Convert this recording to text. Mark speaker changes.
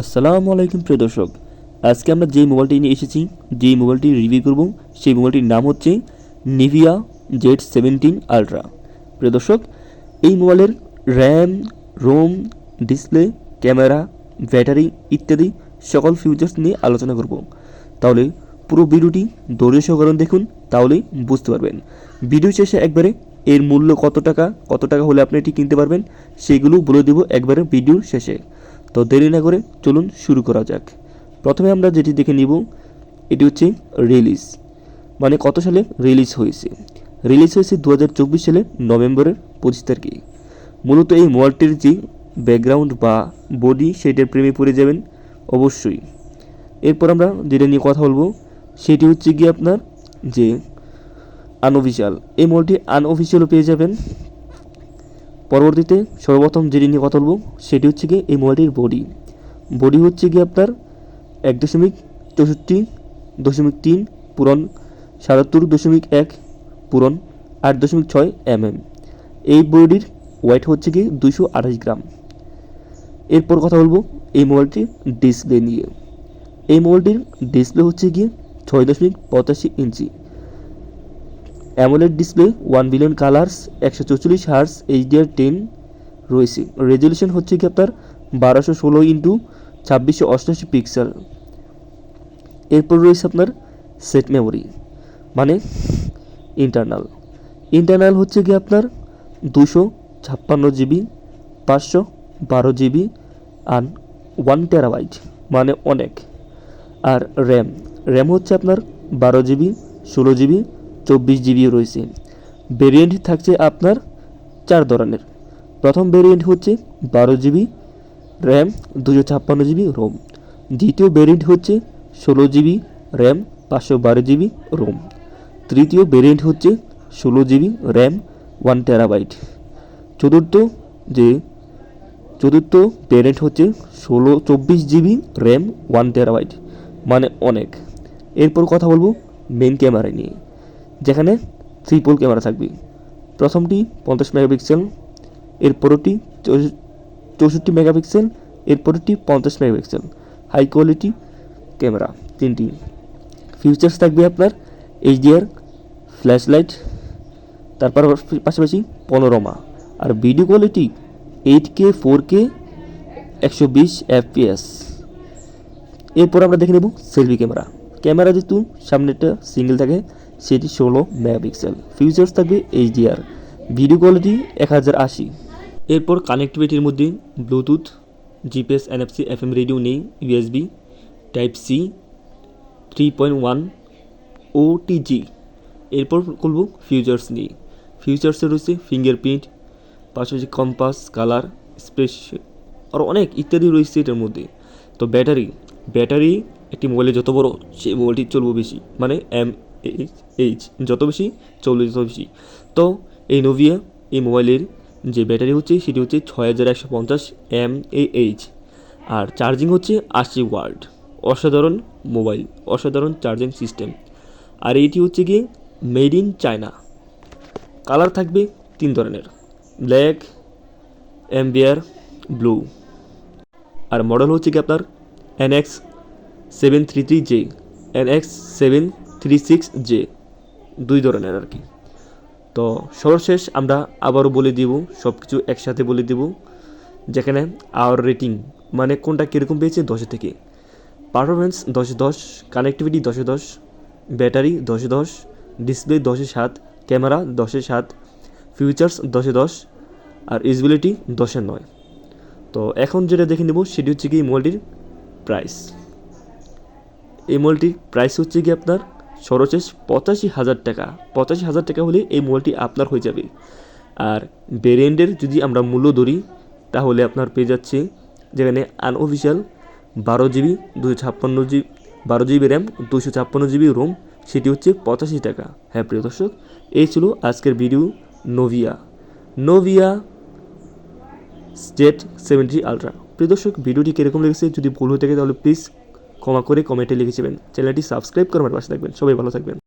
Speaker 1: আসসালামু আলাইকুম প্রিয় দর্শক। আজকে আমরা যে মোবাইলটি নিয়ে এসেছি, যেই মোবাইলটি রিভিউ করব, সেই মোবাইলটির নাম হচ্ছে নিভিয়া জেড সেভেন্টিন আলট্রা প্রিয় দর্শক, এই মোবাইলের RAM ROM display camera battery ইত্যাদি সকল ফিউচার্স নিয়ে আলোচনা করব। তাহলে পুরো ভিডিওটি দৌড়ে সহকরণ দেখুন তাহলেই বুঝতে পারবেন। ভিডিও শেষে একবারে এর মূল্য কত টাকা কত টাকা হলে আপনি এটি কিনতে পারবেন, সেগুলো বলে দেবো একবারে ভিডিওর শেষে। তো দেরি না করে চলুন শুরু করা যাক। প্রথমে আমরা যেটি দেখে নিব, এটি হচ্ছে রিলিজ মানে কত সালে রিলিজ হয়েছে? রিলিজ হয়েছে দু হাজার চব্বিশ সালে নভেম্বরের পঁচিশ তারিখে। মূলত এই মোবাইলটির যে ব্যাকগ্রাউন্ড বা বডি সেটার প্রেমে পড়ে যাবেন অবশ্যই। এরপর আমরা যেটা নিয়ে কথা বলব, সেটি হচ্ছে গিয়ে আপনার যে আনঅফিসিয়াল এই মোবাইলটি আনঅফিসিয়ালও পেয়ে যাবেন। পরবর্তীতে সর্বপ্রথম যেটি নিয়ে কথা বলব, সেটি হচ্ছে গিয়ে এই মোবাইলটির বডি বডি হচ্ছে গিয়ে আপনার এক দশমিক চৌষট্টি, দশমিক তিন পূরণ সাতাত্তর, দশমিক এক পূরণ আট দশমিক ছয় এম এম এই বডির ওয়েট হচ্ছে গিয়ে দুশো আঠাশ গ্রাম। এরপর কথা বলব এই মোবাইলটির ডিসপ্লে নিয়ে। এই মোবাইলটির ডিসপ্লে হচ্ছে গিয়ে ছয় দশমিক পঁচাশি inch. AMOLED display one billion colours একশো চৌচল্লিশ হার্স এইচডিআর টেন রয়েছে। রেজলিউশন হচ্ছে কি আপনার বারোশো ষোলো ইন্টু ছাব্বিশশো অষ্টআশি পিক্সেল এরপর রয়েছে আপনার সেট মেমোরি মানে ইন্টারনাল ইন্টারনাল হচ্ছে কি আপনার দুশো ছাপ্পান্ন জিবি পাঁচশো বারো জিবি আর ওয়ান টেরাবাইট মানে অনেক। আর র্যাম র্যাম হচ্ছে আপনার বারো জিবি ষোলো জিবি চব্বিশ জিবিও রয়েছে। ভেরিয়েন্ট থাকছে আপনার চার ধরনের। প্রথম ভেরিয়েন্ট হচ্ছে বারো জিবি র্যাম, দুশো ছাপ্পান্ন জিবি রোম দ্বিতীয় ভেরিয়েন্ট হচ্ছে ষোলো জিবি র্যাম, পাঁচশো বারো জিবি রোম তৃতীয় ভেরিয়েন্ট হচ্ছে ষোলো জিবি র্যাম, ওয়ান টেরাবাইট চতুর্থ যে, চতুর্থ ভেরিয়েন্ট হচ্ছে ষোলো, চব্বিশ জিবি র্যাম, ওয়ান টেরাবাইট মানে অনেক। এরপর কথা বলব মেন ক্যামেরা নিয়ে। যেখানে ট্রিপল ক্যামেরা থাকবে। প্রথমটি পঞ্চাশ মেগাপিক্সেল এরপরটি চৌষট্টি মেগাপিক্সেল এরপরটি পঞ্চাশ মেগাপিক্সেল হাই কোয়ালিটি ক্যামেরা তিনটি। ফিউচার্স থাকবে আপনার এইচডিআর ফ্ল্যাশ লাইট তারপর পাশাপাশি পনোরমা আর video quality eight K four K একশো বিশ এফপিএস এরপর আমরা দেখে নেব সেলফি ক্যামেরা ক্যামেরা যেহেতু সামনেটা সিঙ্গেল থাকে সেটি ষোলো মেগাপিক্সেল। ফিউচার্স থাকবে এইচডিআর ভিডিও কোয়ালিটি এক হাজার আশি। এরপর কানেক্টিভিটির মধ্যে Bluetooth GPS NFC FM radio নেই USB type C three point one OTG এরপর করব ফিউচার্স নিয়ে। ফিউচার্সে রয়েছে ফিঙ্গারপ্রিন্ট পাশাপাশি কম্পাস কালার স্পেস আর অনেক ইত্যাদি রয়েছে এটার মধ্যে। তো ব্যাটারি ব্যাটারি একটি মোবাইলে যত বড়, সেই মোবাইলটি চলবে বেশি মানে এম এইচ যত বেশি চলবে যত বেশি। তো এই নোভিয়া এই মোবাইলের যে ব্যাটারি হচ্ছে, সেটি হচ্ছে ছয় হাজার একশো পঞ্চাশ এম এইচ আর চার্জিং হচ্ছে আশি ওয়ার্ড অসাধারণ মোবাইল অসাধারণ চার্জিং সিস্টেম আর এইটি হচ্ছে গিয়ে মেড ইন চায়না কালার থাকবে তিন ধরনের। ব্ল্যাক অ্যাম্বিয়ার ব্লু আর মডেল হচ্ছে কি আপনার NX seven three three J NX seven three six J, দুই ধরনের আর কি। তো সর্বশেষ আমরা আবারও বলে দিব সব কিছু একসাথে বলে দিব, যেখানে আওয়ার রেটিং মানে কোনটা কীরকম পেয়েছে দশে থেকে। পারফরমেন্স দশে দশ কানেক্টিভিটি দশে দশ ব্যাটারি দশে দশ ডিসপ্লে দশে সাত ক্যামেরা দশে সাত ফিউচার্স দশে দশ, আর ইউজবিলিটি দশে নয়। তো এখন যেটা দেখে নেব সেটি হচ্ছে কি মোবাইলটির প্রাইস এই মোবাইলটির প্রাইস হচ্ছে কি আপনার সর্বশেষ পঁচাশি হাজার টাকা। পঁচাশি হাজার টাকা হলে এই মোবাইলটি আপনার হয়ে যাবে। আর ভেরিয়েন্টের যদি আমরা মূল্য ধরি, তাহলে আপনার পেয়ে যাচ্ছে যেখানে আনঅফিসিয়াল বারো জিবি দুশো ছাপ্পান্ন জিবি, বারো জিবি র্যাম দুশো ছাপ্পান্ন জিবি রোম সেটি হচ্ছে পঁচাশি টাকা। হ্যাঁ প্রিয় দর্শক, এই ছিল আজকের ভিডিও নোভিয়া নোভিয়া স্টেট সেভেন্টি আলট্রা প্রিয় দর্শক ভিডিওটি কীরকম লেগেছে? যদি ভুল হয়ে থাকে, তাহলে প্লিজ ক্ষমা করে কমেন্টে লিখেছিলেন চ্যানেলটি সাবস্ক্রাইব করবার পাশে থাকবেন। সবাই ভালো থাকবেন।